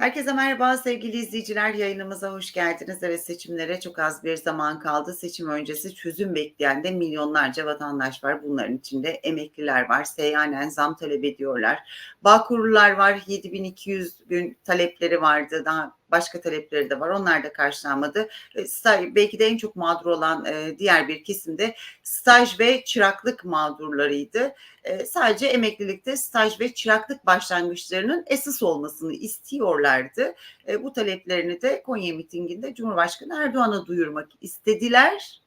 Herkese merhaba sevgili izleyiciler. Yayınımıza hoş geldiniz. Evet seçimlere çok az bir zaman kaldı. Seçim öncesi çözüm bekleyen de milyonlarca vatandaş var. Bunların içinde emekliler var. Seyyanen zam talep ediyorlar. Bağkurlular var. 7200 gün talepleri vardı. Daha başka talepleri de var. Onlar da karşılanmadı. E, Belki de en çok mağdur olan e, diğer bir kesim de staj ve çıraklık mağdurlarıydı. E, Sadece emeklilikte staj ve çıraklık başlangıçlarının esas olmasını istiyorlardı. Bu taleplerini de Konya mitinginde Cumhurbaşkanı Erdoğan'a duyurmak istediler.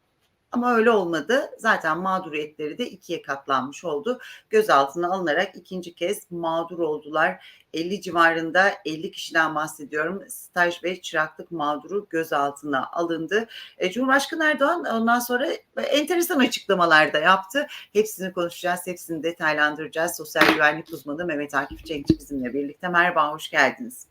Ama öyle olmadı. Zaten mağduriyetleri de ikiye katlanmış oldu. Gözaltına alınarak ikinci kez mağdur oldular. 50 civarında 50 kişiden bahsediyorum. Staj ve çıraklık mağduru gözaltına alındı. E, Cumhurbaşkanı Erdoğan ondan sonra enteresan açıklamalar da yaptı. Hepsini konuşacağız, hepsini detaylandıracağız. Sosyal güvenlik uzmanı Mehmet Akif Cenkçi bizimle birlikte. Merhaba, hoş geldiniz.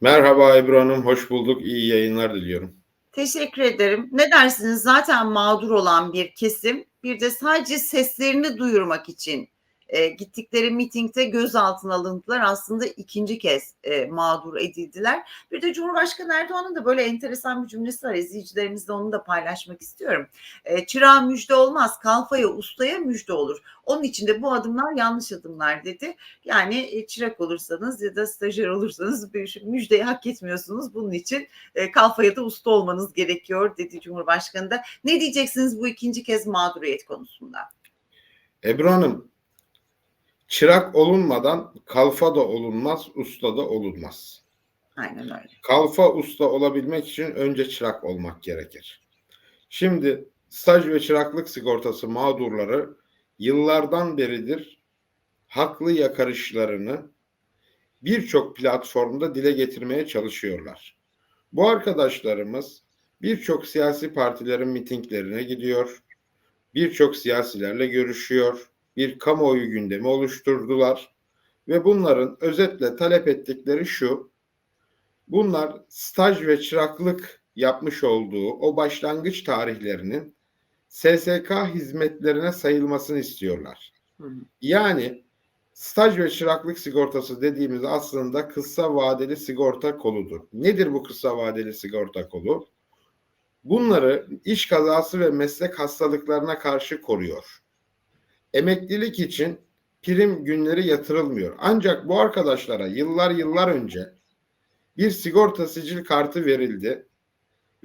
Merhaba Ebru Hanım, hoş bulduk. İyi yayınlar diliyorum. Teşekkür ederim. Ne dersiniz? Zaten mağdur olan bir kesim. Bir de sadece seslerini duyurmak için e, gittikleri mitingde gözaltına alındılar. Aslında ikinci kez e, mağdur edildiler. Bir de Cumhurbaşkanı Erdoğan'ın da böyle enteresan bir cümlesi var. İzleyicilerimizle onu da paylaşmak istiyorum. E, çırağa müjde olmaz, kalfaya, ustaya müjde olur. Onun için de bu adımlar yanlış adımlar dedi. Yani e, çırak olursanız ya da stajyer olursanız bir müjdeyi hak etmiyorsunuz. Bunun için e, kalfaya da usta olmanız gerekiyor dedi Cumhurbaşkanı da. Ne diyeceksiniz bu ikinci kez mağduriyet konusunda? Ebru Hanım, çırak olunmadan kalfa da olunmaz, usta da olunmaz. Aynen öyle. Kalfa usta olabilmek için önce çırak olmak gerekir. Şimdi staj ve çıraklık sigortası mağdurları yıllardan beridir haklı yakarışlarını birçok platformda dile getirmeye çalışıyorlar. Bu arkadaşlarımız birçok siyasi partilerin mitinglerine gidiyor, birçok siyasilerle görüşüyor, bir kamuoyu gündemi oluşturdular ve bunların özetle talep ettikleri şu, bunlar staj ve çıraklık yapmış olduğu o başlangıç tarihlerinin SSK hizmetlerine sayılmasını istiyorlar. Yani staj ve çıraklık sigortası dediğimiz aslında kısa vadeli sigorta koludur. Nedir bu kısa vadeli sigorta kolu? Bunları iş kazası ve meslek hastalıklarına karşı koruyor. Emeklilik için prim günleri yatırılmıyor. Ancak bu arkadaşlara yıllar yıllar önce bir sigorta sicil kartı verildi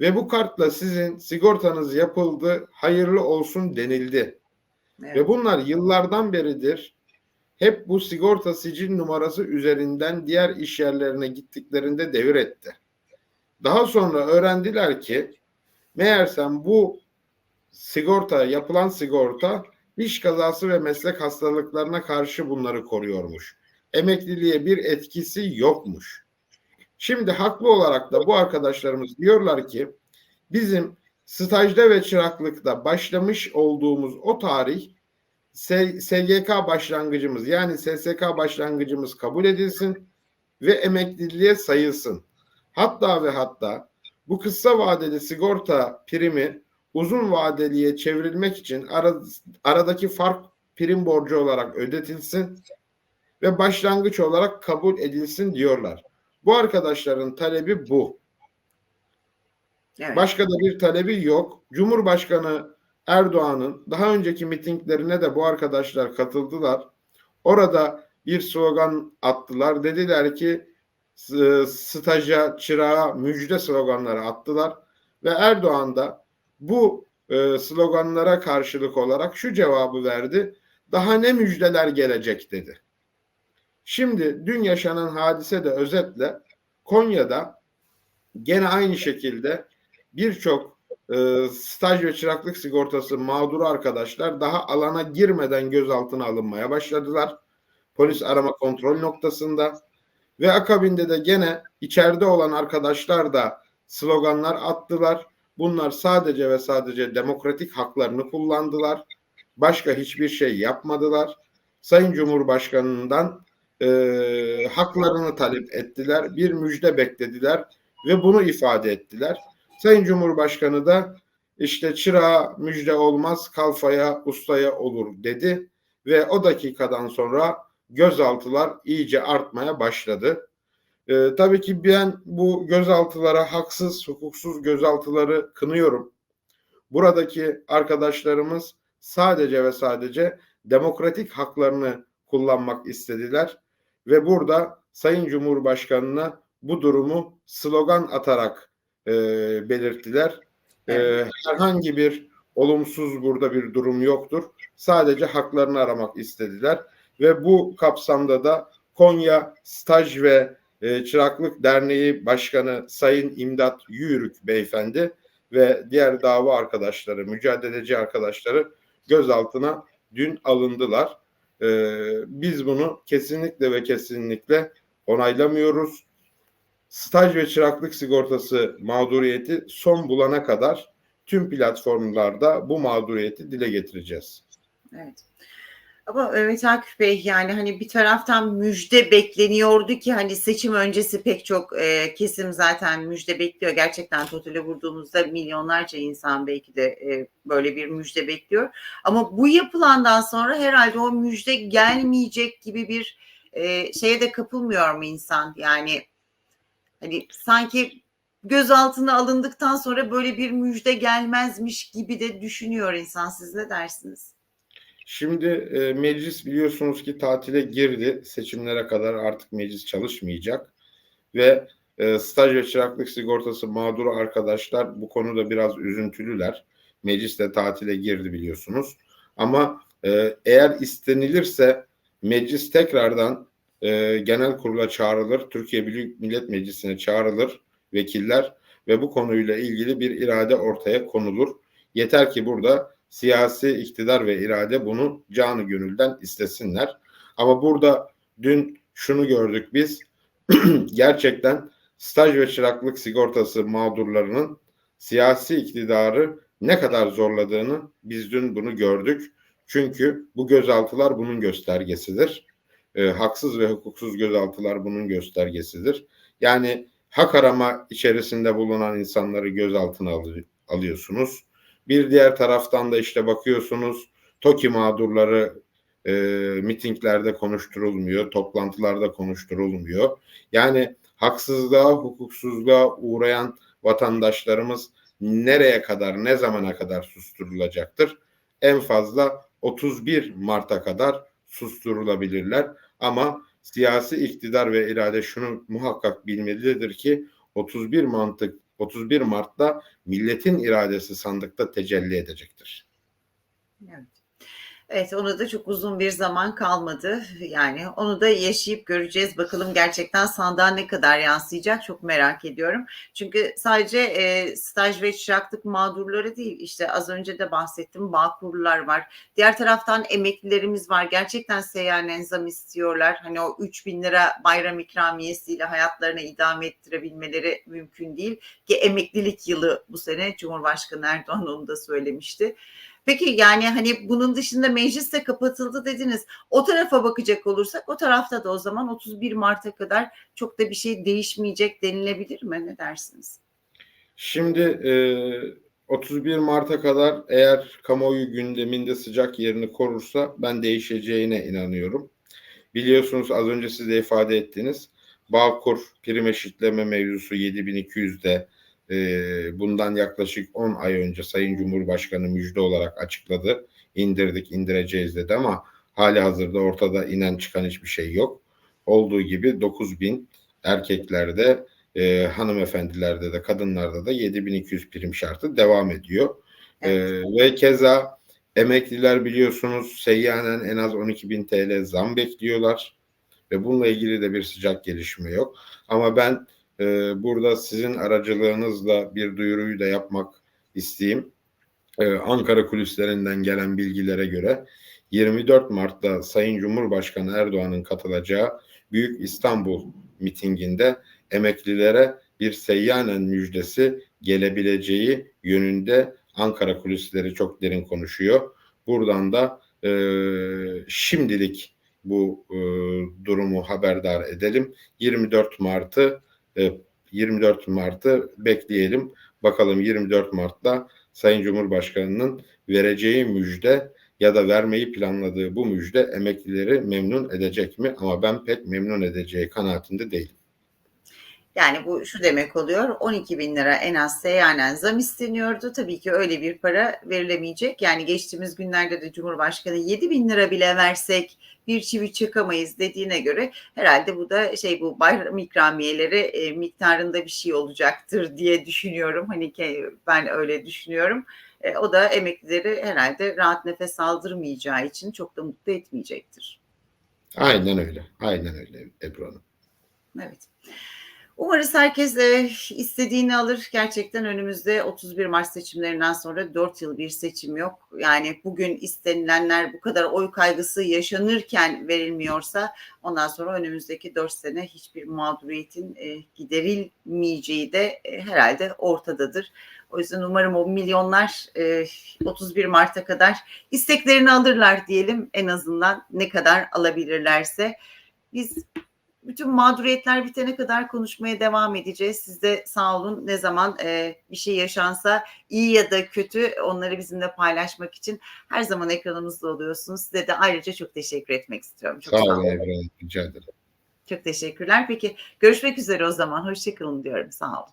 ve bu kartla sizin sigortanız yapıldı, hayırlı olsun denildi. Evet. Ve bunlar yıllardan beridir hep bu sigorta sicil numarası üzerinden diğer iş yerlerine gittiklerinde devir etti. Daha sonra öğrendiler ki meğersem bu sigorta, yapılan sigorta iş kazası ve meslek hastalıklarına karşı bunları koruyormuş. Emekliliğe bir etkisi yokmuş. Şimdi haklı olarak da bu arkadaşlarımız diyorlar ki bizim stajda ve çıraklıkta başlamış olduğumuz o tarih SGK başlangıcımız yani SSK başlangıcımız kabul edilsin ve emekliliğe sayılsın. Hatta ve hatta bu kısa vadeli sigorta primi uzun vadeliye çevrilmek için ara- aradaki fark prim borcu olarak ödetilsin ve başlangıç olarak kabul edilsin diyorlar. Bu arkadaşların talebi bu. Evet. Başka da bir talebi yok. Cumhurbaşkanı Erdoğan'ın daha önceki mitinglerine de bu arkadaşlar katıldılar. Orada bir slogan attılar. Dediler ki staja, çırağa müjde sloganları attılar. Ve Erdoğan da bu e, sloganlara karşılık olarak şu cevabı verdi. Daha ne müjdeler gelecek dedi. Şimdi dün yaşanan hadise de özetle Konya'da gene aynı şekilde birçok e, staj ve çıraklık sigortası mağduru arkadaşlar daha alana girmeden gözaltına alınmaya başladılar. Polis arama kontrol noktasında ve akabinde de gene içeride olan arkadaşlar da sloganlar attılar. Bunlar sadece ve sadece demokratik haklarını kullandılar. Başka hiçbir şey yapmadılar. Sayın Cumhurbaşkanı'ndan e, haklarını talep ettiler. Bir müjde beklediler ve bunu ifade ettiler. Sayın Cumhurbaşkanı da işte çırağa müjde olmaz, kalfaya, ustaya olur dedi ve o dakikadan sonra gözaltılar iyice artmaya başladı. E, tabii ki ben bu gözaltılara haksız, hukuksuz gözaltıları kınıyorum. Buradaki arkadaşlarımız sadece ve sadece demokratik haklarını kullanmak istediler ve burada Sayın Cumhurbaşkanı'na bu durumu slogan atarak e, belirttiler. E, herhangi bir olumsuz burada bir durum yoktur. Sadece haklarını aramak istediler ve bu kapsamda da Konya Staj ve e, Çıraklık Derneği Başkanı Sayın İmdat Yürük Beyefendi ve diğer dava arkadaşları, mücadeleci arkadaşları gözaltına dün alındılar. E, biz bunu kesinlikle ve kesinlikle onaylamıyoruz. Staj ve çıraklık sigortası mağduriyeti son bulana kadar tüm platformlarda bu mağduriyeti dile getireceğiz. Evet. Ama Mehmet Akif Bey yani hani bir taraftan müjde bekleniyordu ki hani seçim öncesi pek çok e, kesim zaten müjde bekliyor. Gerçekten totale vurduğumuzda milyonlarca insan belki de e, böyle bir müjde bekliyor. Ama bu yapılandan sonra herhalde o müjde gelmeyecek gibi bir e, şeye de kapılmıyor mu insan? Yani hani sanki gözaltına alındıktan sonra böyle bir müjde gelmezmiş gibi de düşünüyor insan. Siz ne dersiniz? Şimdi e, meclis biliyorsunuz ki tatile girdi. Seçimlere kadar artık meclis çalışmayacak. Ve e, staj ve çıraklık sigortası mağduru arkadaşlar bu konuda biraz üzüntülüler. Meclis de tatile girdi biliyorsunuz. Ama e, eğer istenilirse meclis tekrardan e, genel kurula çağrılır. Türkiye Büyük Millet Meclisi'ne çağrılır vekiller ve bu konuyla ilgili bir irade ortaya konulur. Yeter ki burada siyasi iktidar ve irade bunu canı gönülden istesinler. Ama burada dün şunu gördük biz gerçekten staj ve çıraklık sigortası mağdurlarının siyasi iktidarı ne kadar zorladığını biz dün bunu gördük. Çünkü bu gözaltılar bunun göstergesidir. E, haksız ve hukuksuz gözaltılar bunun göstergesidir. Yani hak arama içerisinde bulunan insanları gözaltına alıyorsunuz. Bir diğer taraftan da işte bakıyorsunuz TOKİ mağdurları e, mitinglerde konuşturulmuyor, toplantılarda konuşturulmuyor. Yani haksızlığa, hukuksuzluğa uğrayan vatandaşlarımız nereye kadar, ne zamana kadar susturulacaktır? En fazla 31 Mart'a kadar susturulabilirler. Ama siyasi iktidar ve irade şunu muhakkak bilmelidir ki 31 mantık 31 Mart'ta milletin iradesi sandıkta tecelli edecektir. Evet. Evet onu da çok uzun bir zaman kalmadı. Yani onu da yaşayıp göreceğiz. Bakalım gerçekten sandığa ne kadar yansıyacak çok merak ediyorum. Çünkü sadece e, staj ve çıraklık mağdurları değil işte az önce de bahsettim bağkurlular var. Diğer taraftan emeklilerimiz var. Gerçekten seyyanen zam istiyorlar. Hani o 3 bin lira bayram ikramiyesiyle hayatlarına idame ettirebilmeleri mümkün değil. Ki emeklilik yılı bu sene Cumhurbaşkanı Erdoğan onu da söylemişti. Peki yani hani bunun dışında meclis de kapatıldı dediniz. O tarafa bakacak olursak o tarafta da o zaman 31 Mart'a kadar çok da bir şey değişmeyecek denilebilir mi? Ne dersiniz? Şimdi e, 31 Mart'a kadar eğer kamuoyu gündeminde sıcak yerini korursa ben değişeceğine inanıyorum. Biliyorsunuz az önce siz de ifade ettiniz. Bağkur prim eşitleme mevzusu 7200'de e, bundan yaklaşık 10 ay önce Sayın Cumhurbaşkanı müjde olarak açıkladı. İndirdik, indireceğiz dedi ama hali hazırda ortada inen çıkan hiçbir şey yok. Olduğu gibi 9 bin erkeklerde, e, hanımefendilerde de kadınlarda da 7200 prim şartı devam ediyor. E, evet. E, ve keza emekliler biliyorsunuz seyyanen en az 12 bin TL zam bekliyorlar. Ve bununla ilgili de bir sıcak gelişme yok. Ama ben e, burada sizin aracılığınızla bir duyuruyu da yapmak isteyeyim. Ee, Ankara kulislerinden gelen bilgilere göre 24 Mart'ta Sayın Cumhurbaşkanı Erdoğan'ın katılacağı Büyük İstanbul mitinginde emeklilere bir seyyanen müjdesi gelebileceği yönünde Ankara kulisleri çok derin konuşuyor. Buradan da e, şimdilik bu e, durumu haberdar edelim. 24 Mart'ı 24 e, Mart'ı bekleyelim. Bakalım 24 Mart'ta Sayın Cumhurbaşkanı'nın vereceği müjde ya da vermeyi planladığı bu müjde emeklileri memnun edecek mi? Ama ben pek memnun edeceği kanaatinde değilim. Yani bu şu demek oluyor 12 bin lira en az seyyanen zam isteniyordu. Tabii ki öyle bir para verilemeyecek. Yani geçtiğimiz günlerde de Cumhurbaşkanı 7 bin lira bile versek bir çivi çıkamayız dediğine göre herhalde bu da şey bu bayram ikramiyeleri e, miktarında bir şey olacaktır diye düşünüyorum. Hani ben öyle düşünüyorum. E, o da emeklileri herhalde rahat nefes aldırmayacağı için çok da mutlu etmeyecektir. Aynen öyle. Aynen öyle Ebru Hanım. Evet. Umarız herkes e, istediğini alır. Gerçekten önümüzde 31 Mart seçimlerinden sonra 4 yıl bir seçim yok. Yani bugün istenilenler bu kadar oy kaygısı yaşanırken verilmiyorsa ondan sonra önümüzdeki 4 sene hiçbir mağduriyetin e, giderilmeyeceği de e, herhalde ortadadır. O yüzden umarım o milyonlar e, 31 Mart'a kadar isteklerini alırlar diyelim en azından ne kadar alabilirlerse. Biz bütün mağduriyetler bitene kadar konuşmaya devam edeceğiz. Siz de sağ olun ne zaman e, bir şey yaşansa iyi ya da kötü onları bizimle paylaşmak için her zaman ekranımızda oluyorsunuz. Size de ayrıca çok teşekkür etmek istiyorum. Çok Sağ olun Ebru Hanım. Rica ederim. Çok teşekkürler. Peki görüşmek üzere o zaman. Hoşçakalın diyorum. Sağ olun.